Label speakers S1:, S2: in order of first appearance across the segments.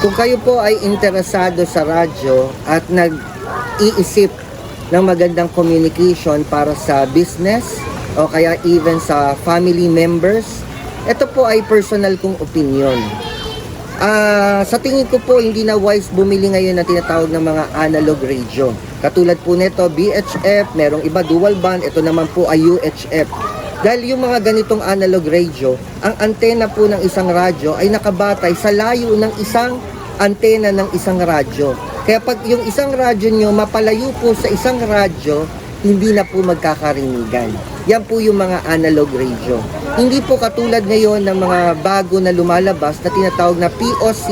S1: Kung kayo po ay interesado sa radyo at nag-iisip ng magandang communication para sa business o kaya even sa family members, ito po ay personal kong opinion. Ah, sa tingin ko po hindi na wise bumili ngayon ng tinatawag ng mga analog radio. Katulad po nito BHF, merong iba dual band, ito naman po ay UHF. Dahil yung mga ganitong analog radio, ang antena po ng isang radyo ay nakabatay sa layo ng isang antena ng isang radyo. Kaya pag yung isang radyo nyo mapalayo po sa isang radyo, hindi na po magkakarinigan. Yan po yung mga analog radio. Hindi po katulad ngayon ng mga bago na lumalabas na tinatawag na POC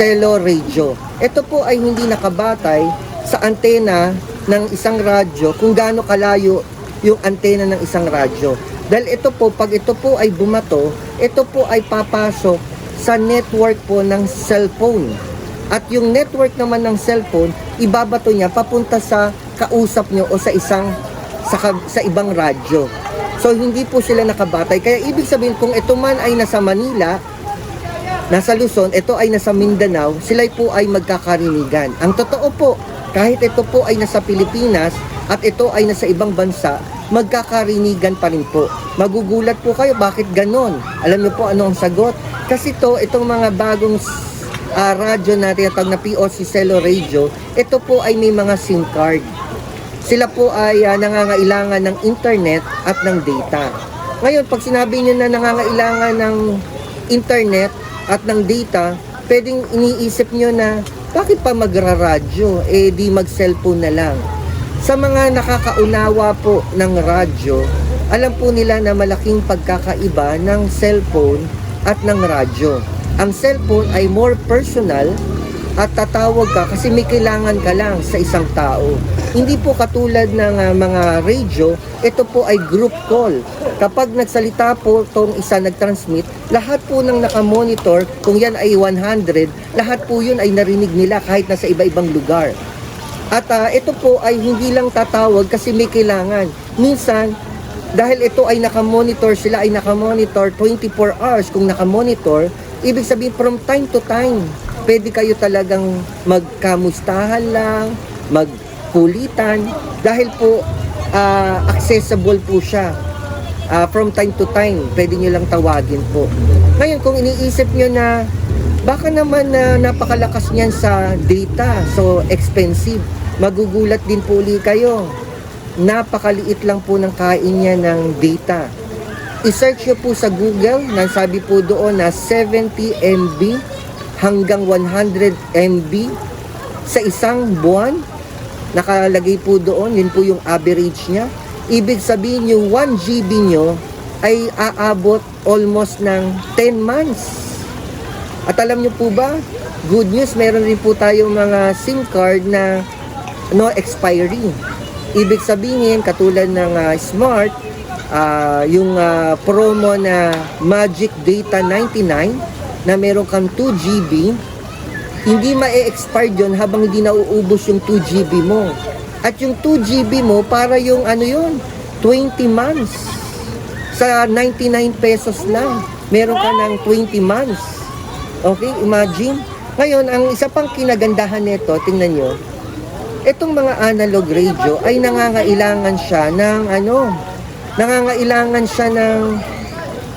S1: cello radio. Ito po ay hindi nakabatay sa antena ng isang radyo kung gaano kalayo yung antena ng isang radyo. Dahil ito po, pag ito po ay bumato, ito po ay papasok sa network po ng cellphone. At yung network naman ng cellphone, ibabato niya papunta sa kausap nyo o sa isang sa, sa ibang radyo. So hindi po sila nakabatay. Kaya ibig sabihin kung ito man ay nasa Manila, nasa Luzon, ito ay nasa Mindanao, sila po ay magkakarinigan. Ang totoo po, kahit ito po ay nasa Pilipinas at ito ay nasa ibang bansa, magkakarinigan pa rin po. Magugulat po kayo, bakit ganon? Alam niyo po ano ang sagot? Kasi to, itong mga bagong ah, radyo natin, tawag na POC Cello Radio, ito po ay may mga SIM card. Sila po ay ah, nangangailangan ng internet at ng data. Ngayon, pag sinabi niyo na nangangailangan ng internet at ng data, pwedeng iniisip niyo na bakit pa magra-radyo? Eh di mag-cellphone na lang. Sa mga nakakaunawa po ng radyo, alam po nila na malaking pagkakaiba ng cellphone at ng radyo. Ang cellphone ay more personal at tatawag ka kasi may kailangan ka lang sa isang tao. Hindi po katulad ng ah, mga radio, ito po ay group call. Kapag nagsalita po itong isa nag-transmit, lahat po ng nakamonitor, kung yan ay 100, lahat po yun ay narinig nila kahit nasa iba-ibang lugar. At ah, ito po ay hindi lang tatawag kasi may kailangan. Minsan, dahil ito ay nakamonitor, sila ay nakamonitor 24 hours kung nakamonitor, ibig sabihin from time to time, pwede kayo talagang magkamustahan lang, magkulitan, dahil po ah, accessible po siya. Ah, from time to time, pwede nyo lang tawagin po. Ngayon, kung iniisip nyo na baka naman na napakalakas niyan sa data, so expensive, magugulat din po uli kayo. Napakaliit lang po ng kain niya ng data. I-search nyo po sa Google, nasabi po doon na 70 MB hanggang 100 MB sa isang buwan. Nakalagay po doon, yun po yung average niya. Ibig sabihin yung 1 GB nyo ay aabot almost ng 10 months. At alam nyo po ba, good news, meron rin po tayong mga SIM card na no expiry. Ibig sabihin, katulad ng ah, Smart, ah, yung ah, promo na Magic Data 99 na meron kang 2 GB, hindi ma-expire yun habang hindi nauubos yung 2 GB mo. At yung 2 GB mo, para yung ano yun, 20 months. Sa 99 pesos lang, meron ka ng 20 months. Okay, imagine. Ngayon, ang isa pang kinagandahan nito, tingnan nyo, itong mga analog radio ay nangangailangan siya ng ano, nangangailangan siya ng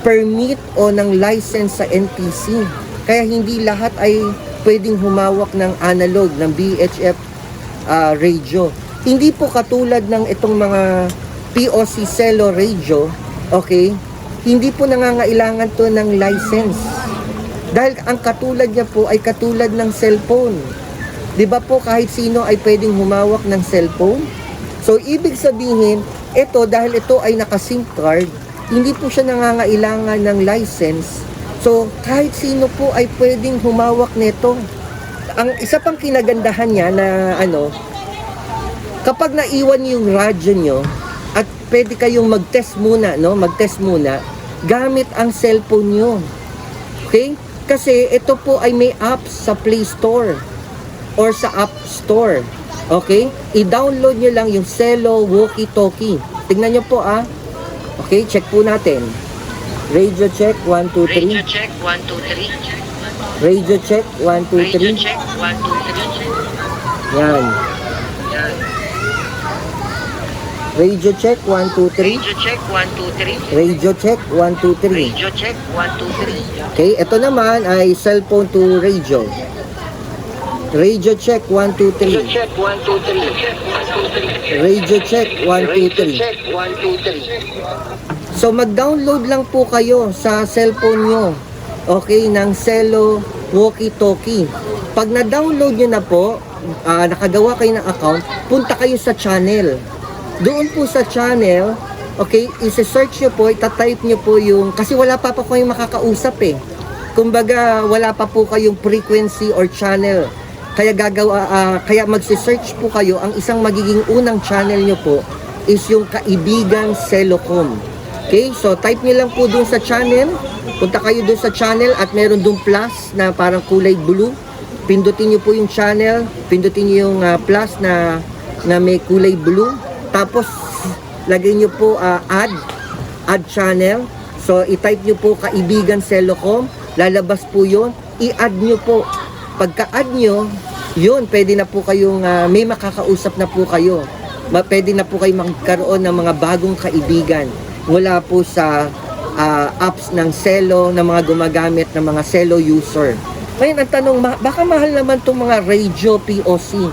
S1: permit o ng license sa NTC. Kaya hindi lahat ay pwedeng humawak ng analog, ng BHF ah, radio. Hindi po katulad ng itong mga POC cello radio, okay? Hindi po nangangailangan to ng license. Dahil ang katulad niya po ay katulad ng cellphone. 'Di ba po kahit sino ay pwedeng humawak ng cellphone? So ibig sabihin, ito dahil ito ay naka-SIM card, hindi po siya nangangailangan ng license. So kahit sino po ay pwedeng humawak nito. Ang isa pang kinagandahan niya na ano, kapag naiwan yung radyo nyo at pwede kayong mag-test muna, no? Mag-test muna gamit ang cellphone nyo. Okay? Kasi ito po ay may apps sa Play Store or sa App Store. Okay? I-download nyo lang yung Cello Walkie Talkie. Tingnan nyo po ah. Okay, check po natin. Radio check, 1, 2, 3.
S2: Radio check, 1, 2, 3.
S1: Radio check, 1, 2,
S2: Radio
S1: 3.
S2: check. 1, 2, 3.
S1: Yan. Radio check, 1, 2, 3.
S2: Radio check. 1, 2, 3.
S1: Radio check, 1, 2, 3.
S2: Radio check. 1, 2, 3.
S1: Okay, ito naman ay cellphone to radio. Radio check, 1, 2, 3.
S2: check. 1, 2, 3.
S1: Radio check, 1, 2, 3.
S2: check. 1, 2, 3.
S1: So mag-download lang po kayo sa cellphone nyo. Okay, ng Cello Walkie Talkie. Pag na-download nyo na po, ah, nakagawa kayo ng account, punta kayo sa channel. Doon po sa channel, okay, isi-search nyo po, itatype nyo po yung, kasi wala pa po kayong makakausap eh. Kumbaga, wala pa po kayong frequency or channel. Kaya gagawa, ah, kaya magsi-search po kayo, ang isang magiging unang channel nyo po is yung Kaibigan Celocom. Okay, so type nyo lang po dun sa channel. Punta kayo dun sa channel at meron dun plus na parang kulay blue. Pindutin nyo po yung channel. Pindutin nyo yung ah, plus na, na may kulay blue. Tapos, lagay nyo po ah, add. Add channel. So, i-type nyo po kaibigan Celocom. Lalabas po yun. I-add nyo po. Pagka-add nyo, yun, pwede na po kayong, ah, may makakausap na po kayo. Ma- Pwede na po kayo magkaroon ng mga bagong kaibigan mula po sa ah, apps ng Celo na mga gumagamit ng mga Celo user. Ngayon, ang tanong, baka mahal naman itong mga radio POC.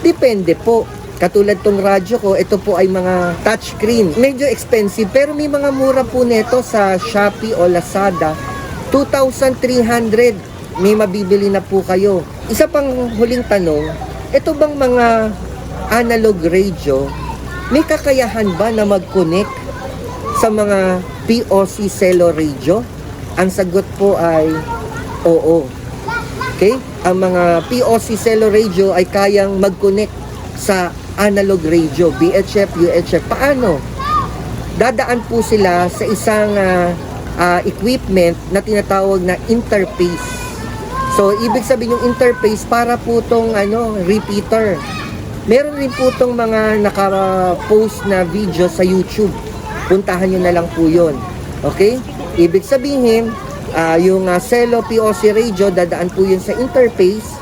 S1: Depende po. Katulad tong radyo ko, ito po ay mga touchscreen. Medyo expensive, pero may mga mura po nito sa Shopee o Lazada. 2,300 may mabibili na po kayo. Isa pang huling tanong, ito bang mga analog radio, may kakayahan ba na mag-connect sa mga POC Celo radio? Ang sagot po ay oo. Okay? Ang mga POC Celo radio ay kayang mag-connect sa analog radio, BHF, UHF. Paano? Dadaan po sila sa isang ah, ah, equipment na tinatawag na interface. So, ibig sabihin yung interface para po tong ano, repeater. Meron rin po tong mga naka-post na video sa YouTube. Puntahan nyo na lang po yun. Okay? Ibig sabihin, ah, yung uh, Celo POC radio, dadaan po yun sa interface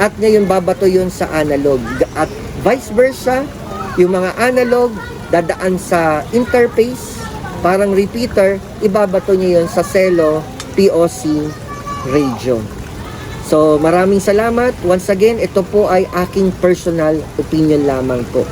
S1: at ngayon babato yun sa analog. At vice versa, yung mga analog, dadaan sa interface, parang repeater, ibabato niya yun sa Celo POC radio. So, maraming salamat. Once again, ito po ay aking personal opinion lamang po.